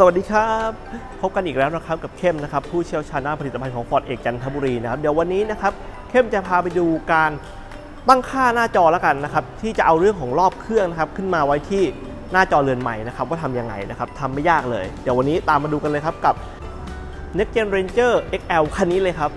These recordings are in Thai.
สวัสดีครับ พบกันอีกแล้วนะครับกับเข้มนะครับผู้เชี่ยวชาญด้านผลิตภัณฑ์ของฟอร์ดเอกจันทบุรีนะครับเดี๋ยววันนี้นะครับเข้มจะพาไปดูการตั้งค่าหน้าจอแล้วกันนะครับที่จะเอาเรื่องของรอบเครื่องนะครับขึ้นมาไว้ที่หน้าจอเรือนใหม่นะครับว่าทำยังไงนะครับทำไม่ยากเลย เดี๋ยววันนี้ตามมาดูกันเลยครับกับ Next Gen Ranger XL คันนี้เลยครับ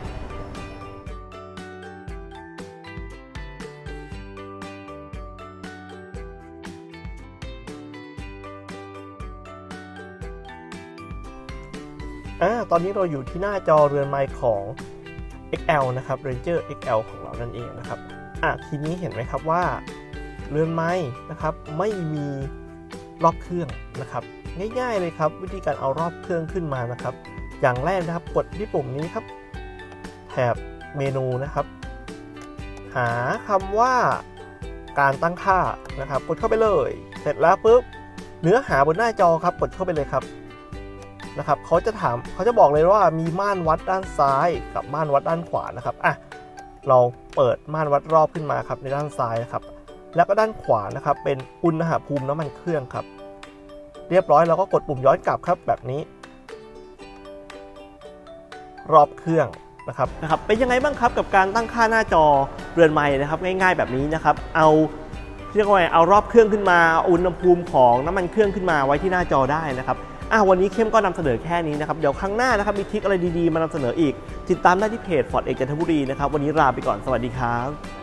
อ่าตอนนี้เราอยู่ที่หน้าจอเรือนไมค์ของ XL นะครับ Ranger XL ของเรานั่นเองนะครับอะทีนี้เห็นไหมครับว่าเรือนไม้นะครับไม่มีรอบเครื่องนะครับ ง่ายๆเลยครับวิธีการเอารอบเครื่องขึ้นมานะครับ อย่างแรกนะครับกดที่ปุ่มนี้ครับ แถบเมนูนะครับ หาคำว่าการตั้งค่านะครับ กดเข้าไปเลย เสร็จแล้วปุ๊บเนื้อหาบนหน้าจอครับกดเข้าไปเลยครับ นะครับเขาจะถามเขาจะบอกเลยว่ามีม่านวัดด้านซ้ายกับม่านวัดด้านขวานะครับอะเราเปิดม่านวัดรอบขึ้นมาครับในด้านซ้ายนะครับ แล้วก็ด้านขวานะครับ เป็นอุณหภูมิน้ำมันเครื่องครับ เรียบร้อยเราก็กดปุ่มย้อนกลับครับแบบนี้ รอบเครื่องนะครับนะครับเป็นยังไงบ้างครับกับการตั้งค่าหน้าจอเรือนไม้นะครับง่ายๆแบบนี้นะครับ เอาเรียกว่าไงเอารอบเครื่องขึ้นมาอาอุณหภูมิของน้ำมันเครื่องขึ้นมาไว้ที่หน้าจอได้นะครับ อะวันนี้เข้มก็นำเสนอแค่นี้นะครับ เดี๋ยวครั้งหน้านะครับมีทิปอะไรดีๆ มานำเสนออีก ติดตามได้ที่เพจฟอร์ดเอกจันทบุรีนะครับ วันนี้ลาไปก่อน สวัสดีครับ